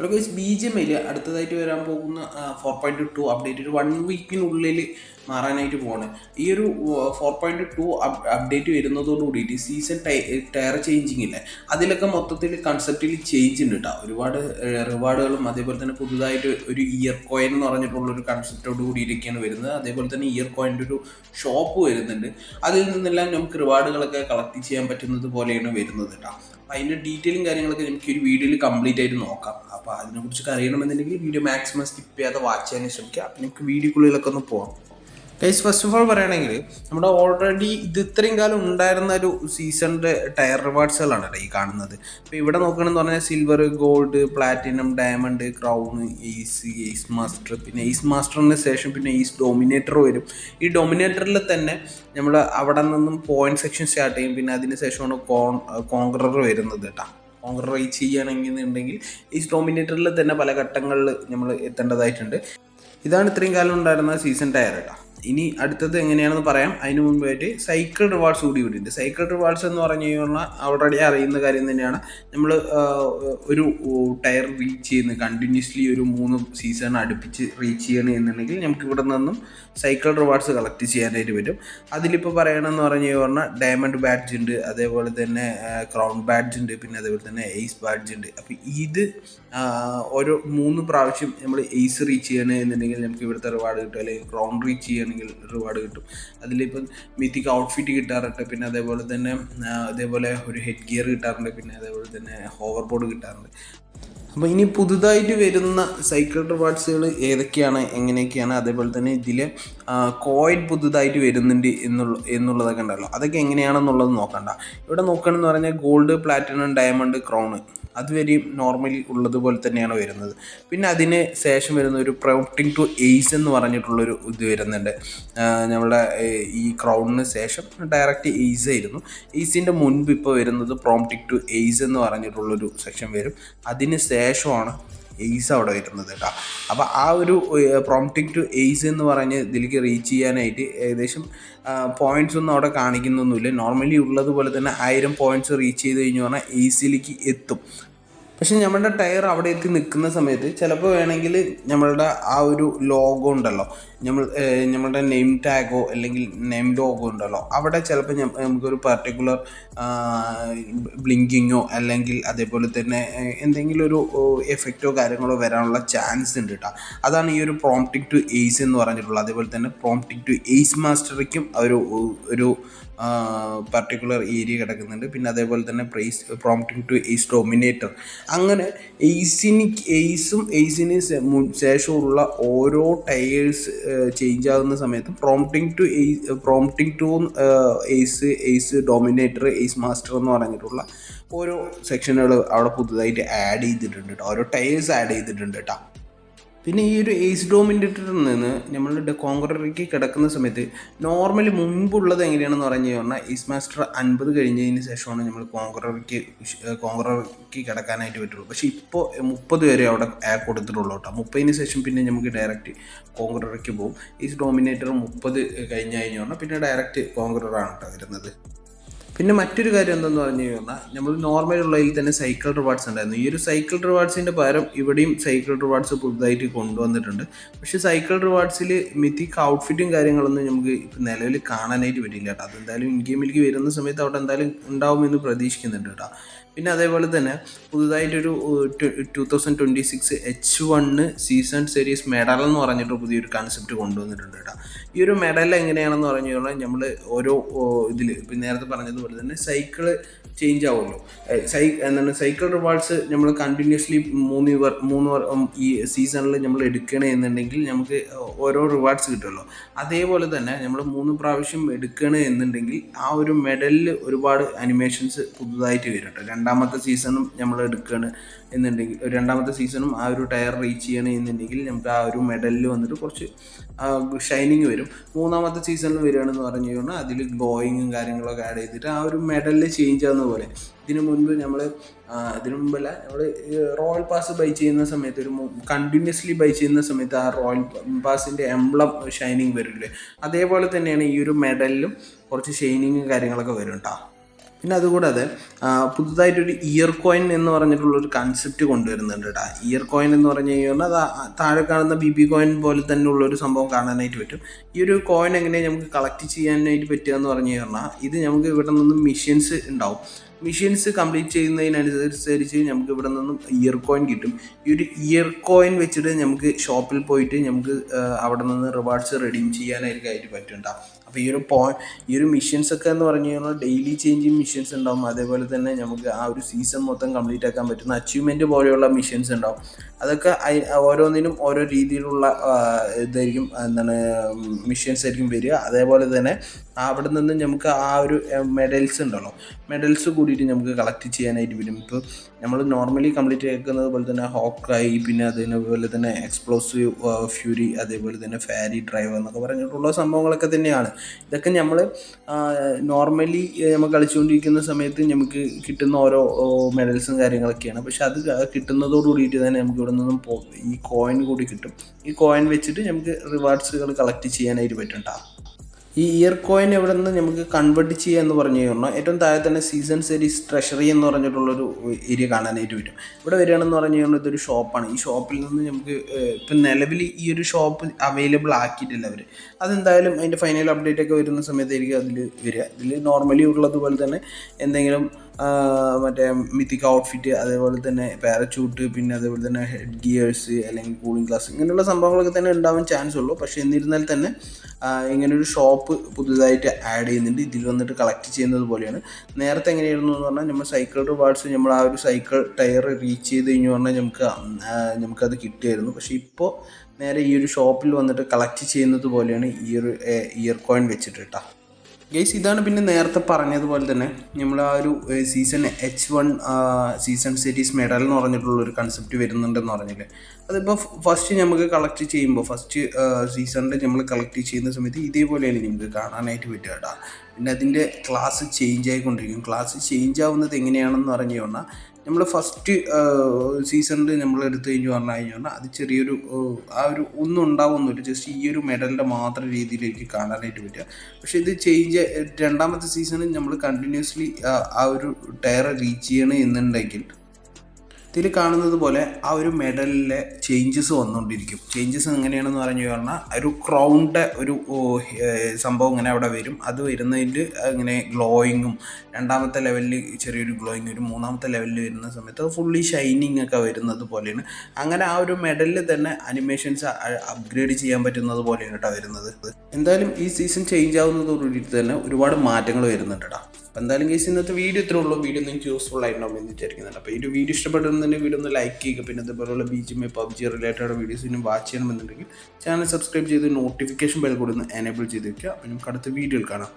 Hello guys B G M ഐയിൽ അടുത്തതായിട്ട് വരാൻ പോകുന്ന ഫോർ പോയിന്റ് ടു അപ്ഡേറ്റ് ഒരു വൺ വീക്കിനുള്ളിൽ മാറാനായിട്ട് പോവാണ്. ഈ ഒരു ഫോർ പോയിന്റ് ടു അപ്ഡേറ്റ് വരുന്നതോട് കൂടിയിട്ട് സീസൺ ടയർ ചേഞ്ചിങ് അതിലൊക്കെ മൊത്തത്തിൽ കൺസെപ്റ്റിൽ ചേഞ്ച് ഉണ്ട് കേട്ടോ ഒരുപാട് റിവാർഡുകളും അതേപോലെ തന്നെ പുതുതായിട്ട് ഒരു ഇയർ കോയിൻ എന്ന് പറഞ്ഞിട്ടുള്ള ഒരു കൺസെപ്റ്റോട് കൂടിയിരിക്കുകയാണ് വരുന്നത്. അതേപോലെ തന്നെ ഇയർ കോയിന്റെ ഒരു ഷോപ്പ് വരുന്നുണ്ട്. അതിൽ നിന്നെല്ലാം നമുക്ക് റിവാർഡുകളൊക്കെ കളക്ട് ചെയ്യാൻ പറ്റുന്നത് പോലെയാണ് വരുന്നത് കേട്ടോ അപ്പം അതിന്റെ ഡീറ്റെയിലും കാര്യങ്ങളൊക്കെ നമുക്ക് ഒരു വീഡിയോയിൽ കംപ്ലീറ്റ് ആയിട്ട് നോക്കാം. അപ്പോൾ അതിനെക്കുറിച്ചൊക്കെ അറിയണമെന്നുണ്ടെങ്കിൽ വീഡിയോ മാക്സിമം സ്കിപ്പ് ചെയ്യാതെ വാച്ച് ചെയ്യാൻ ശ്രമിക്കുക. അപ്പം നമുക്ക് വീഡിയോക്കുള്ളിലൊക്കെ ഒന്ന് പോകാം ഗൈസ് ഫസ്റ്റ് ഓഫ് ഓൾ പറയുകയാണെങ്കിൽ നമ്മുടെ ഓൾറെഡി ഇത് ഇത്രയും കാലം ഉണ്ടായിരുന്ന ഒരു സീസണിന്റെ ടയർ റിവാർഡ്സുകളാണ് ഈ കാണുന്നത്. അപ്പോൾ ഇവിടെ നോക്കുകയാണെന്ന് പറഞ്ഞാൽ silver gold platinum diamond crown ace ace master പിന്നെ എയ്സ് മാസ്റ്ററിന് ശേഷം പിന്നെ എയ്സ് ഡോമിനേറ്റർ വരും. ഈ ഡോമിനേറ്ററിൽ തന്നെ നമ്മൾ അവിടെ നിന്നും പോയിന്റ് സെക്ഷൻ സ്റ്റാർട്ട് ചെയ്യും. പിന്നെ അതിന് ശേഷമാണ് കോൺ കോൺഗ്രർ വരുന്നത് കേട്ടോ. കോൺഗ്രർ റീച്ച് ചെയ്യുകയാണെന്നുണ്ടെങ്കിൽ ഈ ഡോമിനേറ്ററിൽ തന്നെ പല ഘട്ടങ്ങളിൽ നമ്മൾ എത്തേണ്ടതായിട്ടുണ്ട്. ഇതാണ് ഇത്രയും കാലം ഉണ്ടായിരുന്ന സീസൺ ടയർ കേട്ടോ. ഇനി അടുത്തത് എങ്ങനെയാണെന്ന് പറയാം. അതിന് മുമ്പായിട്ട് സൈക്കിൾ റിവാർഡ്സ് കൂടി ഇവിടെ സൈക്കിൾ റിവാർഡ്സ് എന്ന് പറഞ്ഞു കഴിഞ്ഞാൽ ഓൾറെഡി അറിയുന്ന കാര്യം തന്നെയാണ്. നമ്മൾ ഒരു ടയർ റീച്ച് ചെയ്യുന്ന കണ്ടിന്യൂസ്ലി ഒരു മൂന്ന് സീസൺ അടുപ്പിച്ച് റീച്ച് ചെയ്യണം എന്നുണ്ടെങ്കിൽ നമുക്ക് ഇവിടെ നിന്നും സൈക്കിൾ റിവാർഡ്സ് കളക്ട് ചെയ്യാനായിട്ട് പറ്റും. അതിലിപ്പോൾ പറയണമെന്ന് പറഞ്ഞു കഴിഞ്ഞാൽ ഡയമണ്ട് ബാഡ്ജ് ഉണ്ട് അതേപോലെ തന്നെ ക്രൗൺ ബാഡ്ജ് ഉണ്ട് പിന്നെ അതേപോലെ തന്നെ എയ്സ് ബാഡ്ജ് ഉണ്ട്. അപ്പോൾ ഇത് ഓരോ മൂന്ന് പ്രാവശ്യം നമ്മൾ എയ്സ് റീച്ച് ചെയ്യണം എന്നുണ്ടെങ്കിൽ നമുക്ക് ഇവിടുത്തെ റിവാർഡ് കിട്ടും. അല്ലെങ്കിൽ ക്രൗൺ റീച്ച് ചെയ്യണമെങ്കിൽ റിവാർഡ് കിട്ടും. അതിലിപ്പം മിത്തിക്ക് ഔട്ട്ഫിറ്റ് കിട്ടാറുണ്ട് പിന്നെ അതേപോലെ തന്നെ അതേപോലെ ഒരു ഹെഡ് ഗിയർ കിട്ടാറുണ്ട് പിന്നെ അതേപോലെ തന്നെ ഹോവർ ബോർഡ് കിട്ടാറുണ്ട്. അപ്പോൾ ഇനി പുതുതായിട്ട് വരുന്ന സൈക്കിൾ റിവാർഡ്സുകൾ ഏതൊക്കെയാണ് എങ്ങനെയൊക്കെയാണ് അതേപോലെ തന്നെ ഇതിൽ കോയിൻ പുതുതായിട്ട് വരുന്നുണ്ട് എന്നുള്ള എന്നുള്ളതൊക്കെ ഉണ്ടല്ലോ. അതൊക്കെ എങ്ങനെയാണെന്നുള്ളത് നോക്കണ്ട. ഇവിടെ നോക്കണമെന്ന് പറഞ്ഞാൽ ഗോൾഡ് പ്ലാറ്റിനം ഡയമണ്ട് ക്രൗണ് അതുവരെയും നോർമലി ഉള്ളതുപോലെ തന്നെയാണ് വരുന്നത്. പിന്നെ അതിന് ശേഷം വരുന്ന ഒരു പ്രൗട്ടിങ് ടു എയ്സ് എന്ന് പറഞ്ഞിട്ടുള്ളൊരു ഇത് വരുന്നുണ്ട്. നമ്മുടെ ഈ ക്രൗണിന് ശേഷം ഡയറക്റ്റ് എയ്സ് ആയിരുന്നു. എയ്സിന്റെ മുൻപ് ഇപ്പോൾ വരുന്നത് പ്രോംപ്റ്റിംഗ് ടു എയ്സ് എന്ന് പറഞ്ഞിട്ടുള്ളൊരു സെക്ഷൻ വരും. അതിന് ശേഷമാണ് എയ്സ് അവിടെ വരുന്നത് കേട്ടോ അപ്പോൾ ആ ഒരു പ്രോംപ്റ്റിംഗ് ടു എയ്സ് എന്ന് പറഞ്ഞ് ഇതിലേക്ക് റീച്ച് ചെയ്യാനായിട്ട് ഏകദേശം പോയിന്റ്സ് ഒന്നും അവിടെ കാണിക്കുന്നൊന്നുമില്ല. നോർമലി ഉള്ളതുപോലെ തന്നെ ആയിരം പോയിന്റ്സ് റീച്ച് ചെയ്ത് കഴിഞ്ഞു പറഞ്ഞാൽ എയ്സിലേക്ക് എത്തും. പക്ഷെ നമ്മളുടെ ടയർ അവിടെ എത്തി നിൽക്കുന്ന സമയത്ത് ചിലപ്പോൾ വേണമെങ്കിൽ നമ്മളുടെ ആ ഒരു ലോഗോ ഉണ്ടല്ലോ നമ്മൾ നമ്മളുടെ നെയിം ടാഗോ അല്ലെങ്കിൽ നെയിം ലോഗോ ഉണ്ടല്ലോ അവിടെ ചിലപ്പോൾ നമുക്കൊരു പർട്ടിക്കുലർ ബ്ലിങ്കിങ്ങോ അല്ലെങ്കിൽ അതേപോലെ തന്നെ എന്തെങ്കിലും ഒരു എഫക്റ്റോ കാര്യങ്ങളോ വരാനുള്ള ചാൻസ് ഉണ്ട് കേട്ടോ അതാണ് ഈ ഒരു പ്രോംപ്റ്റിംഗ് ടു എയ്സ് എന്ന് പറഞ്ഞിട്ടുള്ളത്. അതേപോലെ തന്നെ പ്രോംപ്റ്റിംഗ് ടു എയ്സ് മാസ്റ്ററിക്കും ഒരു ഒരു പർട്ടിക്കുലർ ഏരിയ കിടക്കുന്നുണ്ട്. പിന്നെ അതേപോലെ തന്നെ prize prompting to ace dominator അങ്ങനെ എയ്സിന് എയ്സും എയ്സിന് ശേഷമുള്ള ഓരോ ടയേഴ്സ് ചേഞ്ച് ആകുന്ന സമയത്ത് prompting to ace prompting to ace ace dominator ace master എന്ന് പറഞ്ഞിട്ടുള്ള ഓരോ സെക്ഷനുകൾ അവിടെ പുതുതായിട്ട് ആഡ് ചെയ്തിട്ടുണ്ട് കേട്ടോ ഓരോ ടയേഴ്സ് ആഡ് ചെയ്തിട്ടുണ്ട് കേട്ടോ പിന്നെ ഈ ഒരു എയ്സ് ഡോമിനേറ്ററിൽ നിന്ന് നമ്മളുടെ കോൺക്രീറ്റിലേക്ക് കിടക്കുന്ന സമയത്ത് നോർമലി മുമ്പുള്ളത് എങ്ങനെയാണെന്ന് പറഞ്ഞു കഴിഞ്ഞാൽ ഈസ് മാസ്റ്റർ അൻപത് കഴിഞ്ഞതിന് ശേഷമാണ് നമ്മൾ കോൺഗ്രറിക്ക് കോൺഗ്രറിക്ക് കിടക്കാനായിട്ട് പറ്റുള്ളൂ. പക്ഷേ ഇപ്പോൾ മുപ്പത് വരെ അവിടെ കൊടുത്തിട്ടുള്ളൂ കേട്ടോ. മുപ്പതിന് ശേഷം പിന്നെ നമുക്ക് ഡയറക്റ്റ് കോൺക്രീറ്റിലേക്ക് പോകും. ഈസ് ഡോമിനേറ്റർ മുപ്പത് കഴിഞ്ഞ് കഴിഞ്ഞാൽ പിന്നെ ഡയറക്റ്റ് കോൺഗ്രറാണ് കേട്ടോ വരുന്നത്. പിന്നെ മറ്റൊരു കാര്യം എന്തെന്ന് പറഞ്ഞു കഴിഞ്ഞാൽ നമ്മൾ നോർമൽ ഉള്ളതിൽ തന്നെ സൈക്കിൾ റിവാർഡ്സ് ഉണ്ടായിരുന്നു. ഈ ഒരു സൈക്കിൾ റിവാർഡ്സിന്റെ പകരം ഇവിടെയും സൈക്കിൾ റിവാർഡ്സ് പുതുതായിട്ട് കൊണ്ടുവന്നിട്ടുണ്ട്. പക്ഷേ സൈക്കിൾ റിവാർഡ്സിൽ മിത്തിക്ക് ഔട്ട്ഫിറ്റും കാര്യങ്ങളൊന്നും നമുക്ക് ഇപ്പം നിലവിൽ കാണാനായിട്ട് പറ്റില്ല കേട്ടോ. അതെന്തായാലും ഇൻ ഗെയിമിലേക്ക് വരുന്ന സമയത്ത് അവിടെ എന്തായാലും ഉണ്ടാവുമെന്ന് പ്രതീക്ഷിക്കുന്നുണ്ട് കേട്ടോ. പിന്നെ അതേപോലെ തന്നെ പുതുതായിട്ടൊരു two thousand twenty six H one season series medal എന്ന് പറഞ്ഞിട്ട് പുതിയൊരു കൺസെപ്റ്റ് കൊണ്ടുവന്നിട്ടുണ്ട് കേട്ടോ. ഈ ഒരു മെഡൽ എങ്ങനെയാണെന്ന് പറഞ്ഞു കഴിഞ്ഞാൽ നമ്മൾ ഓരോ ഇതിൽ ഇപ്പം നേരത്തെ പറഞ്ഞതുപോലെ തന്നെ സൈക്കിൾ ചേഞ്ച് ആവുമല്ലോ. സൈ എന്താണ് സൈക്കിൾ റിവാർഡ്സ് നമ്മൾ കണ്ടിന്യൂസ്ലി മൂന്ന് വർ മൂന്ന് ഈ സീസണിൽ നമ്മൾ എടുക്കണമെന്നുണ്ടെങ്കിൽ നമുക്ക് ഓരോ റിവാർഡ്സ് കിട്ടുമല്ലോ. അതേപോലെ തന്നെ നമ്മൾ മൂന്ന് പ്രാവശ്യം എടുക്കണമെന്നുണ്ടെങ്കിൽ ആ ഒരു മെഡലിൽ ഒരുപാട് അനിമേഷൻസ് പുതുതായിട്ട് വരും കേട്ടോ. രണ്ടാമത്തെ സീസണും നമ്മൾ എടുക്കുകയാണ് എന്നുണ്ടെങ്കിൽ രണ്ടാമത്തെ സീസണും ആ ഒരു ടയർ റീച്ച് ചെയ്യണം എന്നുണ്ടെങ്കിൽ നമുക്ക് ആ ഒരു മെഡലിൽ വന്നിട്ട് കുറച്ച് ഷൈനിങ് വരും. മൂന്നാമത്തെ സീസണിൽ വരികയാണെന്ന് പറഞ്ഞു കഴിഞ്ഞാൽ അതിൽ ഗ്ലോയിങ്ങും കാര്യങ്ങളൊക്കെ ആഡ് ചെയ്തിട്ട് ആ ഒരു മെഡലിൽ ചേഞ്ച് ആവുന്ന പോലെ. ഇതിനു മുൻപ് നമ്മൾ ഇതിനു മുമ്പല്ല നമ്മൾ റോയൽ പാസ് ബൈ ചെയ്യുന്ന സമയത്ത് ഒരു കണ്ടിന്യൂസ്ലി ബൈ ചെയ്യുന്ന സമയത്ത് ആ റോയൽ പാസിന്റെ എംബ്ലം ഷൈനിങ് വരില്ലേ? അതേപോലെ തന്നെയാണ് ഈ ഒരു മെഡലിലും കുറച്ച് ഷൈനിങ്ങും കാര്യങ്ങളൊക്കെ വരും കേട്ടോ പിന്നെ അതുകൂടാതെ പുതുതായിട്ടൊരു ഇയർ കോയിൻ എന്ന് പറഞ്ഞിട്ടുള്ളൊരു കൺസെപ്റ്റ് കൊണ്ടുവരുന്നുണ്ട് കേട്ടോ ഇയർ കോയിൻ എന്ന് പറഞ്ഞു കഴിഞ്ഞാൽ താഴെ കാണുന്ന ബി ബി കോയിൻ പോലെ തന്നെ ഉള്ളൊരു സംഭവം കാണാനായിട്ട് പറ്റും. ഈ ഒരു കോയിൻ എങ്ങനെയാണ് നമുക്ക് കളക്ട് ചെയ്യാനായിട്ട് പറ്റുക എന്ന് പറഞ്ഞു കഴിഞ്ഞാൽ ഇത് നമുക്ക് ഇവിടെ നിന്നും മിഷ്യൻസ് ഉണ്ടാവും. മിഷ്യൻസ് കംപ്ലീറ്റ് ചെയ്യുന്നതിനനുസരിച്ച് നമുക്ക് ഇവിടെ നിന്നും ഇയർ കോയിൻ കിട്ടും. ഈ ഒരു ഇയർ കോയിൻ വെച്ചിട്ട് നമുക്ക് ഷോപ്പിൽ പോയിട്ട് നമുക്ക് അവിടെ നിന്ന് റിവാർഡ്സ് റെഡീം ചെയ്യാനായിരിക്കും ആയിട്ട് അപ്പോൾ ഈ ഒരു പോ ഈ ഒരു മിഷൻസ് ഒക്കെ എന്ന് പറഞ്ഞു കഴിഞ്ഞാൽ ഡെയിലി ചേഞ്ചിങ് മിഷൻസ് ഉണ്ടാവും. അതേപോലെ തന്നെ നമുക്ക് ആ ഒരു സീസൺ മൊത്തം കംപ്ലീറ്റ് ആക്കാൻ പറ്റുന്ന അച്ചീവ്മെന്റ് പോലെയുള്ള മിഷൻസ് ഉണ്ടാവും. അതൊക്കെ ഓരോന്നിനും ഓരോ രീതിയിലുള്ള ഇതായിരിക്കും എന്താണ് മിഷൻസ് ആയിരിക്കും വരിക. അതേപോലെ തന്നെ അവിടെ നിന്ന് നമുക്ക് ആ ഒരു മെഡൽസ് ഉണ്ടല്ലോ. മെഡൽസ് കൂടിയിട്ട് നമുക്ക് കളക്ട് ചെയ്യാനായിട്ട് വരും. ഇപ്പോൾ നമ്മൾ നോർമലി കംപ്ലീറ്റ് ആക്കുന്നത് പോലെ തന്നെ ഹോക്കായി പിന്നെ അതേപോലെ തന്നെ എക്സ്പ്ലോസീവ് ഫ്യൂരി അതേപോലെ തന്നെ ഫാരി ഡ്രൈവർ എന്നൊക്കെ പറഞ്ഞിട്ടുള്ള സംഭവങ്ങളൊക്കെ തന്നെയാണ്. ഇതൊക്കെ നമ്മൾ നോർമലി നമ്മൾ കളിച്ചുകൊണ്ടിരിക്കുന്ന സമയത്ത് നമുക്ക് കിട്ടുന്ന ഓരോ മെഡൽസും കാര്യങ്ങളൊക്കെയാണ്. പക്ഷെ അത് കിട്ടുന്നതോട് കൂടിയിട്ട് തന്നെ നമുക്ക് ഇവിടെ നിന്നും ഈ കോയിൻ കൂടി കിട്ടും. ഈ കോയിൻ വെച്ചിട്ട് നമുക്ക് റിവാർഡ്സുകൾ കളക്ട് ചെയ്യാനായിട്ട് പറ്റുന്നുണ്ടാവും ഈ ഇയർ കോയിൻ എവിടെ നിന്ന് നമുക്ക് കൺവേർട്ട് ചെയ്യുക എന്ന് പറഞ്ഞു കഴിഞ്ഞാൽ ഏറ്റവും താഴെ തന്നെ സീസൺ സീരീസ് ട്രഷറി എന്ന് പറഞ്ഞിട്ടുള്ളൊരു ഏരിയ കാണാനായിട്ട് വരും ഇവിടെ വരികയാണെന്ന് പറഞ്ഞു കഴിഞ്ഞാൽ ഇതൊരു ഷോപ്പാണ് ഈ ഷോപ്പിൽ നിന്ന് നമുക്ക് ഇപ്പം നിലവിൽ ഈ ഒരു ഷോപ്പ് അവൈലബിൾ ആക്കിയിട്ടില്ല അവർ അതെന്തായാലും അതിന്റെ ഫൈനൽ അപ്ഡേറ്റ് ഒക്കെ വരുന്ന സമയത്തായിരിക്കും അതിൽ വരിക. ഇതിൽ നോർമലി ഉള്ളതുപോലെ തന്നെ എന്തെങ്കിലും മറ്റേ മിത്തിക് ഔട്ട്ഫിറ്റ് അതേപോലെ തന്നെ പാരച്യൂട്ട് പിന്നെ അതേപോലെ തന്നെ ഹെഡ് ഗിയേഴ്സ് അല്ലെങ്കിൽ കൂളിംഗ് ഗ്ലാസ് ഇങ്ങനെയുള്ള സംഭവങ്ങളൊക്കെ തന്നെ ഉണ്ടാവാൻ ചാൻസ് ഉള്ളൂ. പക്ഷേ എന്നിരുന്നാൽ തന്നെ ഇങ്ങനൊരു ഷോപ്പ് പുതുതായിട്ട് ആഡ് ചെയ്യുന്നുണ്ട്. ഇതിൽ വന്നിട്ട് കളക്ട് ചെയ്യുന്നത് പോലെയാണ്. നേരത്തെ എങ്ങനെയായിരുന്നു എന്ന് പറഞ്ഞാൽ നമ്മൾ സൈക്കിൾ റിവാർഡ്സ് നമ്മൾ ആ ഒരു സൈക്കിൾ ടയർ റീച്ച് ചെയ്ത് കഴിഞ്ഞു പറഞ്ഞാൽ നമുക്ക് നമുക്കത് കിട്ടുമായിരുന്നു പക്ഷേ ഇപ്പോൾ നേരെ ഈ ഒരു ഷോപ്പിൽ വന്നിട്ട് കളക്ട് ചെയ്യുന്നത് പോലെയാണ് ഈ ഒരു ഇയർ കോയിൻ വെച്ചിട്ട് കേട്ടോ ഗൈസ് ഇതാണ് പിന്നെ നേരത്തെ പറഞ്ഞതുപോലെ തന്നെ നമ്മൾ ആ ഒരു season H one season series medal എന്ന് പറഞ്ഞിട്ടുള്ള ഒരു കൺസെപ്റ്റ് വരുന്നുണ്ടെന്ന് പറഞ്ഞില്ലേ? അതിപ്പോൾ ഫസ്റ്റ് നമുക്ക് കളക്ട് ചെയ്യുമ്പോൾ ഫസ്റ്റ് സീസണിൽ നമ്മൾ കളക്ട് ചെയ്യുന്ന സമയത്ത് ഇതേപോലെയാണ് നമുക്ക് കാണാനായിട്ട് പറ്റുക കേട്ടോ പിന്നെ അതിന്റെ ക്ലാസ് ചേഞ്ച് ആയിക്കൊണ്ടിരിക്കും. ക്ലാസ് ചേഞ്ച് ആവുന്നത് എങ്ങനെയാണെന്ന് പറഞ്ഞു കഴിഞ്ഞാൽ നമ്മൾ ഫസ്റ്റ് സീസണിൽ നമ്മൾ എടുത്തു കഴിഞ്ഞ് പറഞ്ഞു കഴിഞ്ഞാൽ അത് ചെറിയൊരു ആ ഒരു ഒന്നും ഉണ്ടാവുന്നില്ല ജസ്റ്റ് ഈ ഒരു മെഡലിന്റെ മാത്രം രീതിയിൽ എനിക്ക് കാണാനായിട്ട് പറ്റുക. പക്ഷേ ഇത് ചേഞ്ച് രണ്ടാമത്തെ സീസണിൽ നമ്മൾ കണ്ടിന്യൂസ്ലി ആ ഒരു ടയർ റീച്ച് ചെയ്യണം എന്നുണ്ടെങ്കിൽ ഇതിൽ കാണുന്നത് പോലെ ആ ഒരു മെഡലിലെ ചേഞ്ചസ് വന്നുകൊണ്ടിരിക്കും. ചേഞ്ചസ് എങ്ങനെയാണെന്ന് പറഞ്ഞു പറഞ്ഞാൽ ഒരു ക്രൗണ്ട് ഒരു സംഭവം ഇങ്ങനെ അവിടെ വരും. അത് വരുന്നതിൽ ഇങ്ങനെ ഗ്ലോയിങ്ങും രണ്ടാമത്തെ ലെവലിൽ ചെറിയൊരു ഗ്ലോയിങ് വരും മൂന്നാമത്തെ ലെവലിൽ വരുന്ന സമയത്ത് ഫുള്ളി ഷൈനിങ് ഒക്കെ വരുന്നത് പോലെയാണ്. അങ്ങനെ ആ ഒരു മെഡലിൽ തന്നെ അനിമേഷൻസ് അപ്ഗ്രേഡ് ചെയ്യാൻ പറ്റുന്നത് പോലെയാണ് കേട്ടോ വരുന്നത്. എന്തായാലും ഈ സീസൺ ചേഞ്ച് ആവുന്നതോടുകൂടിയിട്ട് തന്നെ ഒരുപാട് മാറ്റങ്ങൾ വരുന്നുണ്ട് കേട്ടോ. അപ്പോൾ എന്തായാലും കേസ് ഇന്നത്തെ വീഡിയോ ഇത്രേ ഉള്ളൂ. വീഡിയോ നിങ്ങൾക്ക് യൂസ്ഫുൾ ആയിട്ടുണ്ടാവും എന്ന് വിചാരിക്കുന്നുണ്ട് അപ്പോൾ ഈ ഒരു വീഡിയോ ഇഷ്ടപ്പെടുന്നുണ്ടെങ്കിൽ വീഡിയോ ഒന്ന് ലൈക്ക് ചെയ്യുക. പിന്നെ അതുപോലുള്ള B G M PUBG related videos ഇനി വാച്ച് ചെയ്യണമെന്നുണ്ടെങ്കിൽ ചാനൽ സബ്സ്ക്രൈബ് ചെയ്ത് നോട്ടിഫിക്കേഷൻ ബെൽ കൂടി ഒന്ന് എനേബിൾ ചെയ്ത് വെക്കുക. അപ്പം നമുക്ക് അടുത്ത വീഡിയോയിൽ കാണാം.